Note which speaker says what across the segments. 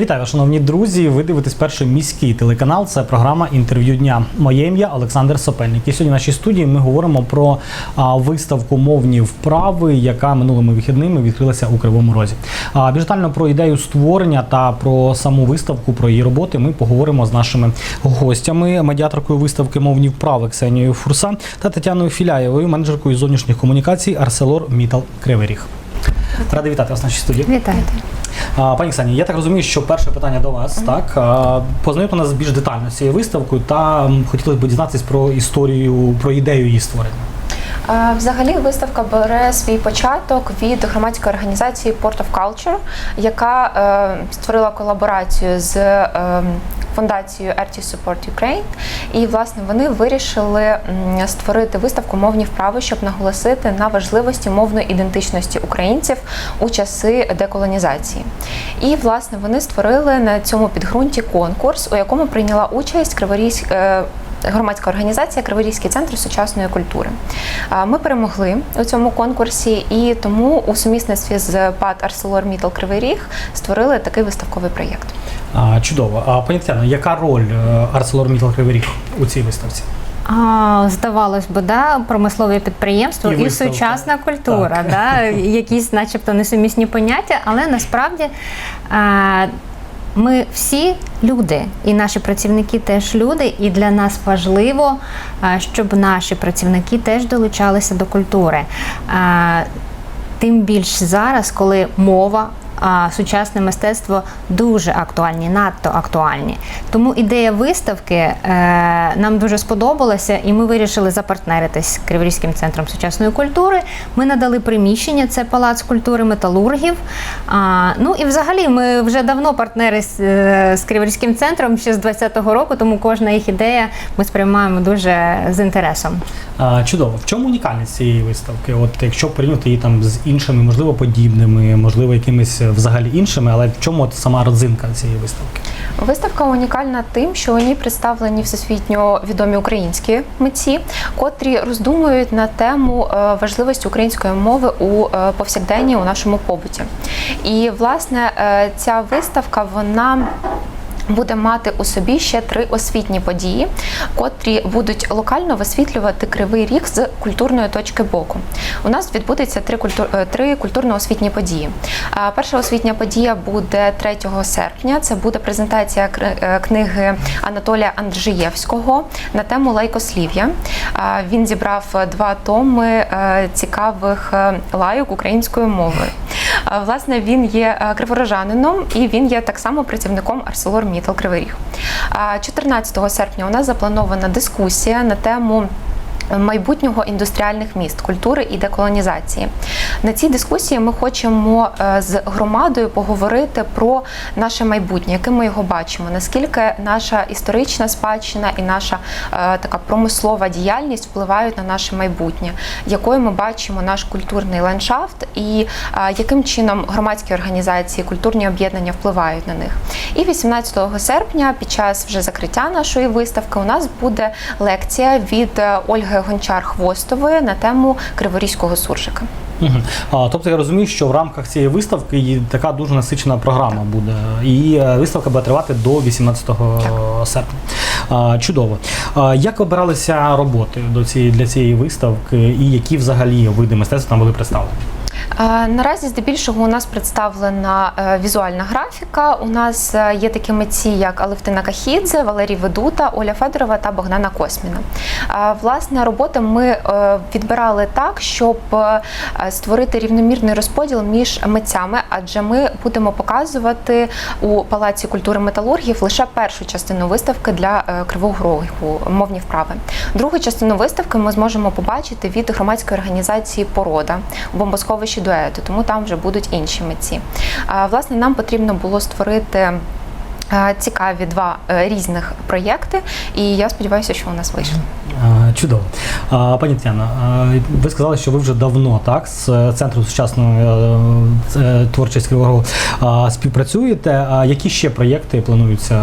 Speaker 1: Вітаю, шановні друзі. Ви дивитесь перший міський телеканал. Це програма інтерв'ю дня. Моє ім'я Олександр Сопельник. І сьогодні в нашій студії ми говоримо про а, виставку мовні вправи, яка минулими вихідними відкрилася у Кривому Розі. А, більш про ідею створення та про саму виставку, про її роботи ми поговоримо з нашими гостями, медіаторкою виставки мовні вправи Ксенією Фурса та Тетяною Філяєвою, менеджеркою зовнішніх комунікацій Арселор Мітал Кривий Ріг. Радий вітати вас в нашій студії.
Speaker 2: Вітаю.
Speaker 1: А, Пані Ксані, я так розумію, що перше питання до вас, так А, познайомте нас більш детально з цією виставкою та хотілося б дізнатися про історію, про ідею її створення.
Speaker 3: Взагалі виставка бере свій початок від громадської організації Port of Culture, яка е, створила колаборацію з е, фундацією RT Support Ukraine. І власне вони вирішили створити виставку мовні вправи, щоб наголосити на важливості мовної ідентичності українців у часи деколонізації. І власне вони створили на цьому підґрунті конкурс, у якому прийняла участь Криворізь. Е, Громадська організація Криворізький центр сучасної культури. Ми перемогли у цьому конкурсі, і тому у сумісництві з ПАД ArcelorMittal Кривий Ріг створили такий виставковий проєкт.
Speaker 1: Чудово. А пані Тетяно, яка роль е, ArcelorMittal Кривий Ріг у цій виставці?
Speaker 2: А, здавалось би, да, промислове підприємство
Speaker 1: І
Speaker 2: і, сучасна культура,
Speaker 1: Так.
Speaker 2: да, якісь, начебто, несумісні поняття, але насправді. А, ми всі люди, і наші працівники теж люди, і для нас важливо, щоб наші працівники теж долучалися до культури. Тим більш зараз, коли мова, сучасне мистецтво дуже актуальні, надто актуальні. Тому ідея виставки е, нам дуже сподобалася, і ми вирішили запартнеритись з Криворізьким центром сучасної культури. Ми надали приміщення, це палац культури металургів. Ну і взагалі ми вже давно партнери з, е, Криворізьким центром ще з 20-го року, тому кожна їх ідея ми сприймаємо дуже з інтересом.
Speaker 1: Чудово. В чому унікальність цієї виставки? От якщо порівняти її там з іншими, можливо, подібними, можливо, якимись е, взагалі іншими, але в чому от сама родзинка цієї виставки?
Speaker 3: Виставка унікальна тим, що у ній представлені всесвітньо відомі українські митці, котрі роздумують на тему е, важливості української мови у повсякденній повсякденні у нашому побуті. І власне е, ця виставка вона. Буде мати у собі ще три освітні події, котрі будуть локально висвітлювати кривий ріг з культурної точки боку. У нас відбудеться три культур е, три культурно-освітні події. Перша освітня подія буде 3 серпня. Це буде презентація е, книги Анатолія Андрієвського на тему лайкослів'я. Він зібрав е, два томи цікавих лайок українською мовою. Власне, він є е, криворожанином і він є так само працівником ArcelorMittal Кривий Ріг. А, 14 серпня у нас запланована дискусія на тему. Майбутнього індустріальних міст, культури і деколонізації на цій дискусії ми хочемо е, з громадою поговорити про наше майбутнє, яким ми його бачимо. Наскільки наша історична спадщина і наша е, така промислова діяльність впливають на наше майбутнє, якою ми бачимо наш культурний ландшафт, і е, яким чином громадські організації, культурні об'єднання впливають на них. І 18 серпня, під час вже закриття нашої виставки, у нас буде лекція від е, Ольги Гончар-Хвостової на тему Криворізького суржика.
Speaker 1: Угу. А, тобто я розумію, що в рамках цієї виставки така дуже насичена програма буде. І е, виставка буде тривати до 18 серпня. А, чудово. А, як обиралися роботи до цієї для цієї виставки, і які взагалі види мистецтва там були представлені?
Speaker 3: Е, Наразі здебільшого у нас представлена е, візуальна графіка. У нас е, є такі митці, як Алевтина Кахідзе, Валерій Ведута, Оля Федорова та Богдана Косміна. Власне, роботи ми відбирали так, щоб створити рівномірний розподіл між митцями, адже ми будемо показувати у Палаці культури металургів лише першу частину виставки для е, Кривого Рогу мовні вправи. Другу частину виставки ми зможемо побачити від громадської організації Порода у бомбосховищі дуету, тому там вже будуть інші митці. Власне, нам потрібно було створити. е, Цікаві два е, різних проєкти, і я сподіваюся, що у нас вийшло.
Speaker 1: Чудово. Пані Тетяно, а, ви сказали, що ви вже давно так з е, центром сучасної е, е, творчості Кривого співпрацюєте. А які ще проєкти плануються,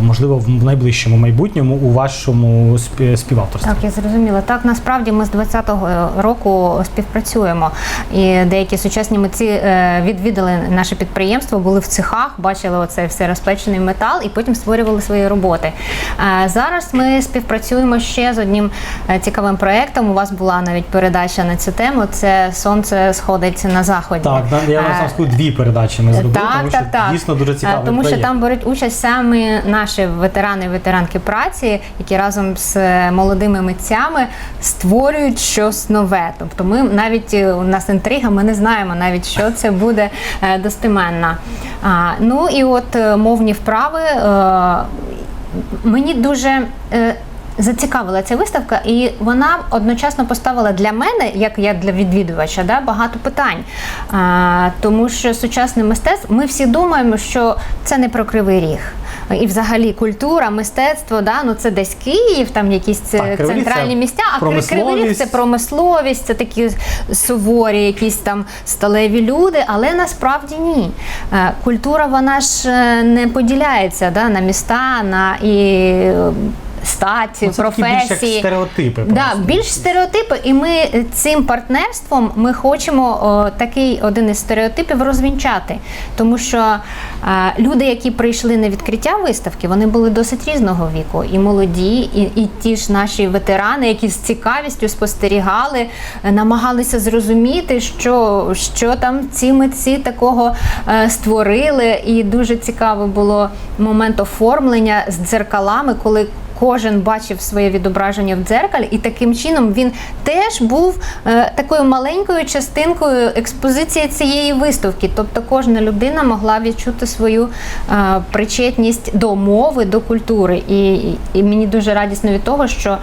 Speaker 1: можливо, в найближчому майбутньому у вашому спі- співавторстві?
Speaker 2: Так, я зрозуміла. Так, насправді ми з 20-го року співпрацюємо. І деякі сучасні митці відвідали наше підприємство, були в цехах, бачили оцей все розпечений метал і потім створювали свої роботи. Зараз ми співпрацюємо ще з одним цікавим проєктом. У вас була навіть передача на цю тему. Це сонце сходить на заході.
Speaker 1: Так, я
Speaker 2: Е,
Speaker 1: вам скажу, дві передачі ми зробили,
Speaker 2: так,
Speaker 1: тому
Speaker 2: так,
Speaker 1: що
Speaker 2: так.
Speaker 1: дійсно дуже
Speaker 2: Е,
Speaker 1: цікавий
Speaker 2: Тому
Speaker 1: проєкт.
Speaker 2: що там беруть участь саме наші ветерани і ветеранки праці, які разом з е, молодими митцями створюють щось нове. Тобто ми навіть е, у нас інтрига, ми не знаємо навіть, що це буде е, достеменно. А, Ну і от е, мовні вправи. е, Мені дуже. е, Зацікавила ця виставка, і вона одночасно поставила для мене, як я для відвідувача, да, багато питань. А, тому що сучасне мистецтво, ми всі думаємо, що це не про кривий ріг. І взагалі культура, мистецтво, да, ну це десь Київ, там якісь
Speaker 1: Так,
Speaker 2: центральні місця, а Кривий Ріг це промисловість, це такі суворі, якісь там сталеві люди, але насправді ні. Е, Культура вона ж е, не поділяється да, на міста, на і статі,
Speaker 1: Ну, це такі
Speaker 2: професії.
Speaker 1: більш як стереотипи.
Speaker 2: Да, більш стереотипи, і ми цим партнерством ми хочемо о, такий один із стереотипів розвінчати. Тому що е, люди, які прийшли на відкриття виставки, вони були досить різного віку, і молоді, і, і ті ж наші ветерани, які з цікавістю спостерігали, е, намагалися зрозуміти, що, що там ці митці такого е, створили. І дуже цікаво було момент оформлення з дзеркалами, коли кожен бачив своє відображення в дзеркалі, і таким чином він теж був е, такою маленькою частинкою експозиції цієї виставки. Тобто кожна людина могла відчути свою е, причетність до мови, до культури. І, і мені дуже радісно від того, що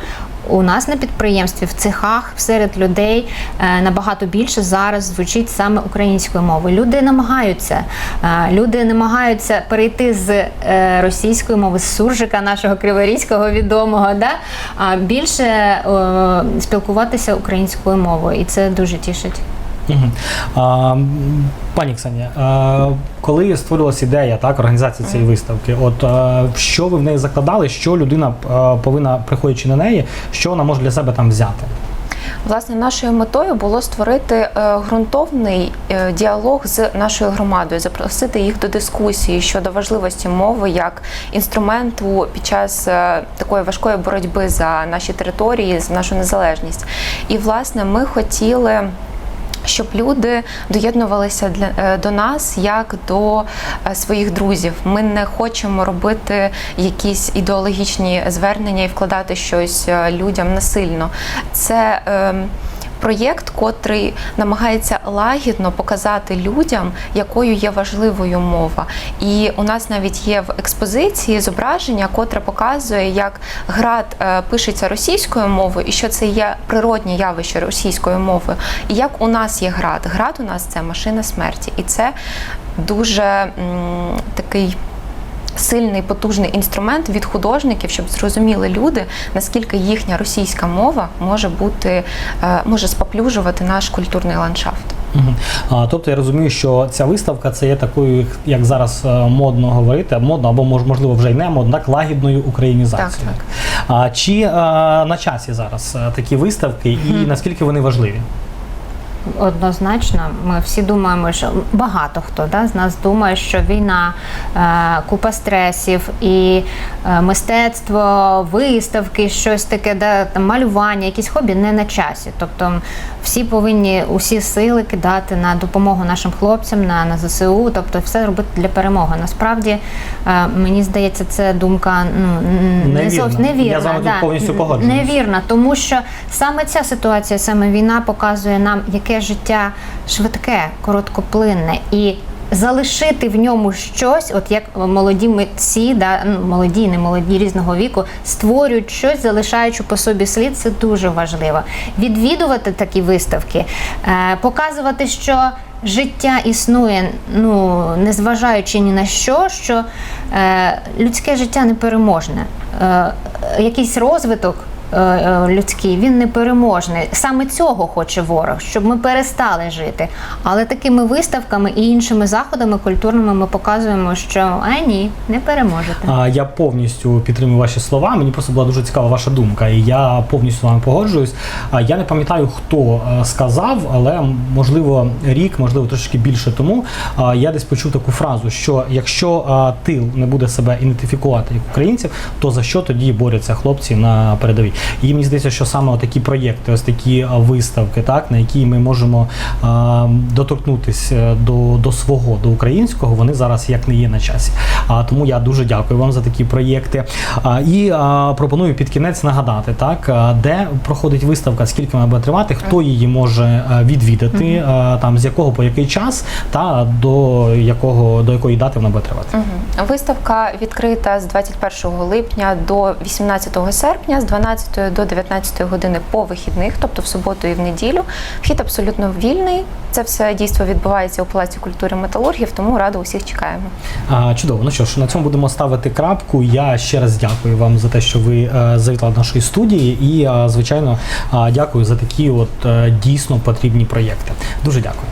Speaker 2: у нас на підприємстві, в цехах, серед людей е, набагато більше зараз звучить саме українською мовою. Люди намагаються, е, люди намагаються перейти з е, російської мови, з суржика нашого криворізького відомого, да, а більше спілкуватися українською мовою, і це дуже тішить.
Speaker 1: Пані Ксенія, коли створювалася ідея так, організації цієї виставки, от що ви в неї закладали, що людина повинна, приходячи на неї, що вона може для себе там взяти?
Speaker 3: Власне, нашою метою було створити е, ґрунтовний е, діалог з нашою громадою, запросити їх до дискусії щодо важливості мови як інструменту під час е, такої важкої боротьби за наші території, за нашу незалежність. І власне ми хотіли. Щоб люди доєднувалися для е, до нас як до е, своїх друзів. Ми не хочемо робити якісь ідеологічні звернення і вкладати щось е, людям насильно. Це е, проєкт, котрий намагається лагідно показати людям, якою є важливою мова. І у нас навіть є в експозиції зображення, котре показує, як град е, пишеться російською мовою, і що це є природні явище російською мовою. І як у нас є град. Град у нас це машина смерті, і це дуже м, такий. Сильний потужний інструмент від художників, щоб зрозуміли люди, наскільки їхня російська мова може бути, е, може споплюжувати наш культурний ландшафт.
Speaker 1: Тобто я розумію, що ця виставка це є такою, як зараз е, модно говорити, модно або можливо вже й не модно, так, лагідною українізацією.
Speaker 3: Так,
Speaker 1: А, чи е, на часі зараз такі виставки, і наскільки вони важливі?
Speaker 2: Однозначно, ми всі думаємо, що багато хто да, з нас думає, що війна, е, купа стресів і е, мистецтво, виставки, щось таке, да, там, малювання, якісь хобі не на часі. Тобто всі повинні усі сили кидати на допомогу нашим хлопцям, на, на ЗСУ, тобто все робити для перемоги. Насправді, е, мені здається, це думка ну, не зовсім невірна.
Speaker 1: Я з вами тут
Speaker 2: да,
Speaker 1: повністю погоджуюсь.
Speaker 2: Невірна, тому що саме ця ситуація, саме війна показує нам, яке життя швидке, короткоплинне і. Залишити в ньому щось, от як молоді митці, да, ну, молоді, не молоді різного віку, створюють щось, залишаючи по собі слід, це дуже важливо. Відвідувати такі виставки, е, показувати, що життя існує, ну незважаючи ні на що, що е, людське життя непереможне. Е, якийсь розвиток людський, він непереможний. Саме цього хоче ворог, щоб ми перестали жити. Але такими виставками і іншими заходами культурними ми показуємо, що а ні, не переможете.
Speaker 1: А, Я повністю підтримую ваші слова. Мені просто була дуже цікава ваша думка, і я повністю з вами погоджуюсь. Я не пам'ятаю, хто е, сказав, але можливо рік, можливо, трошки більше тому. Я десь почув таку фразу, що якщо тил не буде себе ідентифікувати як українців, то за що тоді борються хлопці на передовій? І мені здається, що саме такі проєкти, ось такі виставки, так на які ми можемо а, доторкнутися до, до свого, до українського, вони зараз як не є на часі. А тому я дуже дякую вам за такі проєкти. А, і а, пропоную під кінець нагадати, так де проходить виставка, скільки вона буде тривати, хто її може а, відвідати, а, там з якого по який час, та до якого до якої дати вона буде тривати.
Speaker 3: Мгм. Виставка відкрита з 21 липня до 18 серпня, з 12 до 19 години по вихідних, тобто в суботу і в неділю. Вхід абсолютно вільний. Це все дійство відбувається у Палаці культури металургів, тому радо усіх чекаємо.
Speaker 1: А, чудово. Ну що ж, на цьому будемо ставити крапку. Я ще раз дякую вам за те, що ви е, завітали до нашої студії, і е, звичайно е, дякую за такі от дійсно потрібні проєкти. Дуже дякую.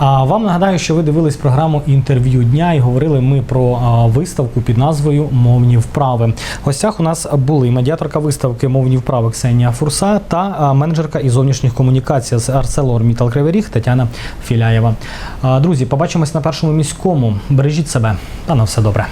Speaker 1: А вам нагадаю, що ви дивились програму інтерв'ю дня і говорили ми про виставку під назвою Мовні вправи. В гостях у нас були медіаторка виставки Мовні вправи Ксенія Фурса та менеджерка із зовнішніх комунікацій з ArcelorMittal Кривий Ріг Тетяна Філяєва. Друзі, побачимось на першому міському. Бережіть себе та на все добре.